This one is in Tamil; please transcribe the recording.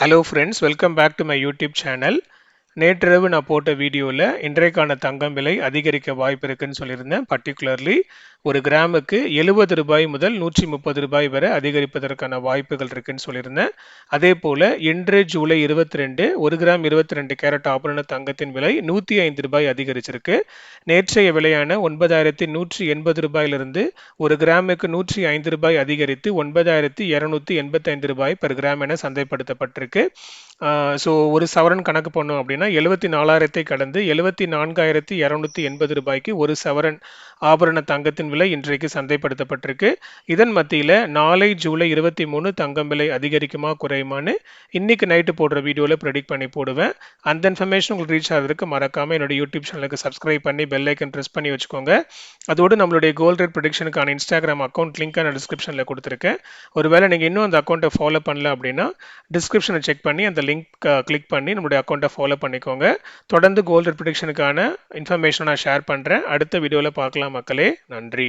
Hello friends welcome back to my YouTube channel நேற்றிரவு நான் போட்ட வீடியோவில் இன்றைக்கான தங்கம் விலை அதிகரிக்க வாய்ப்பு இருக்குன்னு சொல்லியிருந்தேன் பர்டிகுலர்லி ஒரு கிராமுக்கு எழுபது ரூபாய் முதல் நூற்றி முப்பது ரூபாய் வரை அதிகரிப்பதற்கான வாய்ப்புகள் இருக்குன்னு சொல்லியிருந்தேன். அதே போல் இன்று ஜூலை இருபத்தி ரெண்டு ஒரு கிராம் இருபத்தி ரெண்டு கேரட் ஆபரண தங்கத்தின் விலை நூற்றி ஐந்து ரூபாய் அதிகரிச்சிருக்கு. நேற்றைய விலையான ஒன்பதாயிரத்தி நூற்றி எண்பது ரூபாயிலிருந்து ஒரு கிராமுக்கு நூற்றி ஐந்து ரூபாய் அதிகரித்து ஒன்பதாயிரத்தி இரநூத்தி எண்பத்தைந்து ரூபாய் பெர் கிராம் என சந்தைப்படுத்தப்பட்டிருக்கு. ஸோ ஒரு சவரன் கணக்கு பண்ணோம் அப்படின்னா எழுபத்தி நாலாயிரத்தை கடந்து எழுபத்தி நான்காயிரத்தி இரநூத்தி எண்பது ரூபாய்க்கு ஒரு சவரன் ஆபரண தங்கத்தின் விலை இன்றைக்கு சந்தைப்படுத்தப்பட்டிருக்கு. இதன் மத்தியில் நாளை ஜூலை இருபத்தி மூணு தங்கம் விலை அதிகரிக்குமா குறையுமான்னு இன்னைக்கு நைட்டு போடுற வீடியோவில் ப்ரெடிக்ட் பண்ணி போடுவேன். அந்த இன்ஃபர்மேஷன் உங்களுக்கு ரீச் ஆகிறதுக்கு மறக்காமல் என்னோட யூடியூப் சேனலுக்கு சப்ஸ்கிரைப் பண்ணி பெல் ஐக்கன் ப்ரெஸ் பண்ணி வச்சுக்கோங்க. அதோடு நம்மளுடைய கோல்ட் ரேட் ப்ரொடிக்ஷனுக்கான இன்ஸ்டாகிராம் அக்கௌண்ட் லிங்க் நான் டிஸ்கிரிப்ஷனில் கொடுத்துருக்கேன். ஒருவேளை நீங்கள் இன்னும் அந்த அக்கௌண்ட்டை ஃபாலோ பண்ணல அப்படின்னா டிஸ்கிரிப்ஷனை செக் பண்ணி அந்த லிங்க் கிளிக் பண்ணி நம்மளுடைய அக்கௌண்ட்டை ஃபாலோ பண்ணிக்கோங்க. தொடர்ந்து கோல்டு ப்ரொடிக்ஷனுக்கான இன்ஃபர்மேஷன் நான் ஷேர் பண்ணுறேன் அடுத்த வீடியோவில் பார்க்கலாம் மக்களே. நன்றி.